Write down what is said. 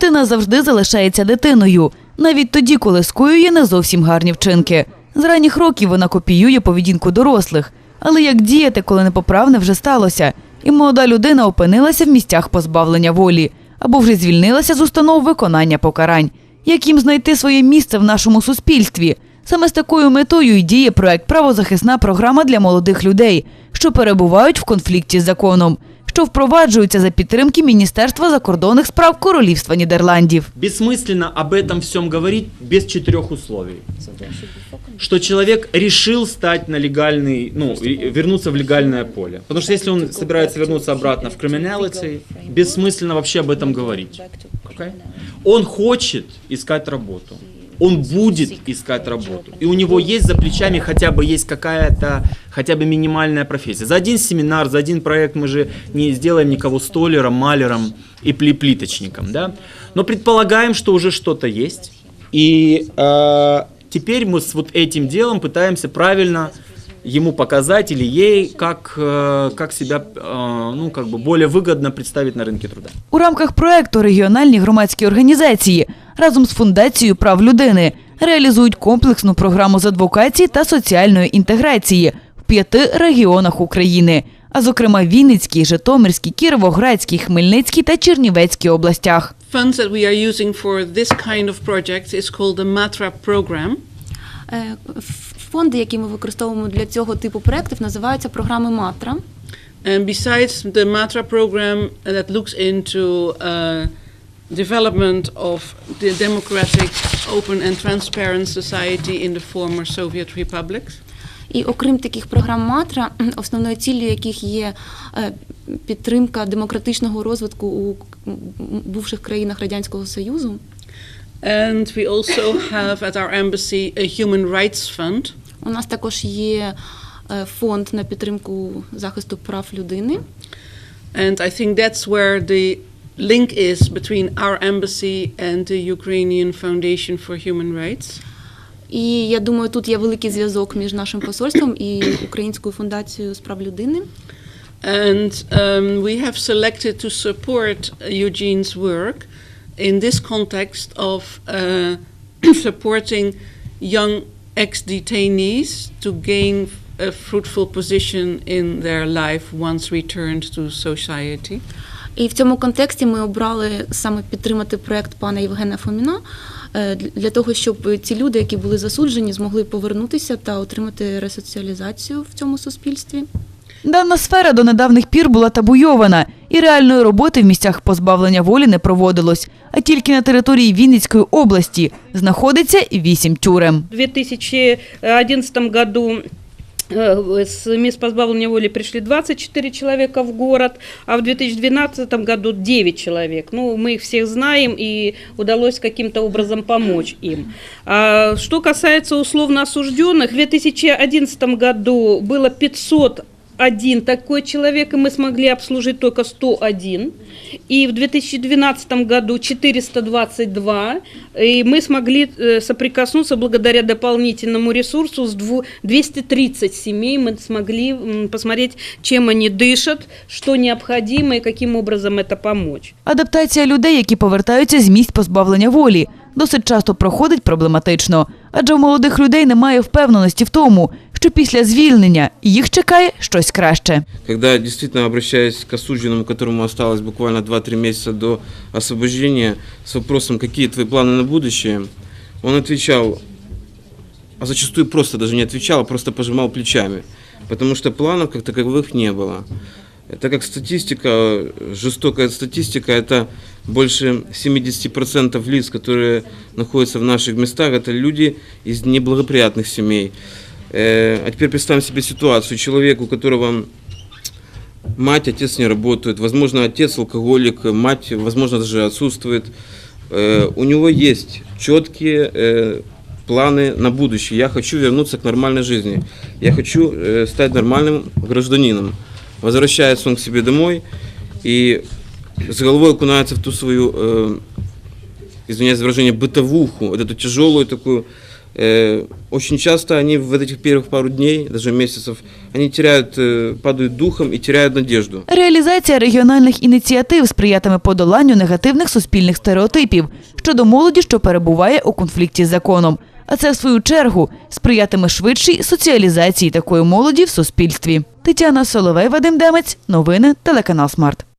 Дитина завжди залишається дитиною, навіть тоді, коли скоює не зовсім гарні вчинки. З ранніх років вона копіює поведінку дорослих. Але як діяти, коли непоправне вже сталося, і молода людина опинилася в місцях позбавлення волі або вже звільнилася з установ виконання покарань? Як їм знайти своє місце в нашому суспільстві? Саме з такою метою й діє проект Правозахисна програма для молодих людей, що перебувають в конфлікті з законом, що впроваджуються за підтримки Міністерства закордонних справ Королівства Нідерландів. Бессмысленно об этом всем говорить без четырех условий. Что человек решил стать на легальный, ну, и- вернуться в легальное поле. Потому что если он собирается вернуться обратно в criminality, бессмысленно вообще об этом говорить. Окей? Он хочет искать работу. Он будет искать работу. И у него есть за плечами хотя бы есть какая-то, хотя бы минимальная профессия. За один семинар, за один проект мы же не сделаем никого столером, маляром и пли- плиточником, да? Но предполагаем, что уже что-то есть. И э, теперь мы с вот этим делом пытаемся правильно ему показать или ей, как, э, как себя, э, ну, как бы более выгодно представить на рынке труда. У рамках проекту регіональні громадські організації разом з фундацією прав людини реалізують комплексну програму з адвокації та соціальної інтеграції в п'яти регіонах України, а зокрема Вінницькій, Житомирській, Кіровоградській, Хмельницькій та Чернівецькій областях. funds that we are using for this kind of project is called the MATRA program. Е, Фонди, які ми використовуємо для цього типу проєктів, називаються програми Матра. And besides the MATRA program that looks into uh, development of the democratic, open and transparent society in the former Soviet republics, І окрім таких програм Матра, основною ціллю яких є е, підтримка демократичного розвитку у бувших країнах Радянського Союзу. and we also have at our embassy a human rights fund. У нас також є е, фонд на підтримку захисту прав людини. And I think that's where the link is between our embassy and the Ukrainian Foundation for Human Rights. І я думаю, тут є великий зв'язок між нашим посольством і Українською фундацією з прав людини. And um, we have selected to support Eugene's work in this context of uh, supporting young ex detainees to gain a fruitful position in their life once returned to society. І в цьому контексті ми обрали саме підтримати проект пана Євгена Фоміна е, для того, щоб ці люди, які були засуджені, змогли повернутися та отримати ресоціалізацію в цьому суспільстві. Дана сфера до недавніх пір була табуйована, і реальної роботи в місцях позбавлення волі не проводилось. А тільки на території Вінницької області знаходиться вісім тюрем. В 2011 году э, с мест позбавления воли пришли 24 человека в город, а в 2012 году 9 человек. Ну, мы их всех знаем, и удалось каким-то образом помочь им. А что касается условно осужденных, в 2011 году было 501 такой человек, и мы смогли обслужить только 101. И в 2012 году 422, и мы смогли э, соприкоснуться благодаря дополнительному ресурсу с дву- 230 семей. Мы смогли м, посмотреть, чем они дышат, что необходимо и каким образом это помочь. Адаптація людей, які повертаються з місць позбавлення волі, досить часто проходить проблематично, адже у молодих людей немає впевненості в тому, що після звільнення їх чекає щось краще. Когда действительно обращаясь к осужденному, которому осталось буквально 2-3 месяца до освобождения, с вопросом, какие твои планы на будущее, он отвечал, а зачастую просто даже не отвечал, а просто пожимал плечами, потому что планов как таковых не было. Так как статистика, жестокая статистика, это больше 70% лиц, которые находятся в наших местах, это люди из неблагоприятных семей. Э, А теперь представим себе ситуацию. Человек, у которого мать, отец не работают, возможно, отец алкоголик, мать, возможно, даже отсутствует. Э, У него есть четкие э, планы на будущее. Я хочу вернуться к нормальной жизни. Я хочу стать нормальным гражданином. Возвращается он к себе домой и с головой окунается в ту свою, извиняюсь за выражение, бытовуху, вот эту тяжелую такую Очень часто они в этих первых пару дней, даже месяцев, они теряют, э, падают духом и теряют надежду. Реалізація регіональних ініціатив сприятиме подоланню негативних суспільних стереотипів щодо молоді, що перебуває у конфлікті з законом. А це, в свою чергу, сприятиме швидшій соціалізації такої молоді в суспільстві. Тетяна Соловей, Вадим Демець. Новини телеканал Смарт.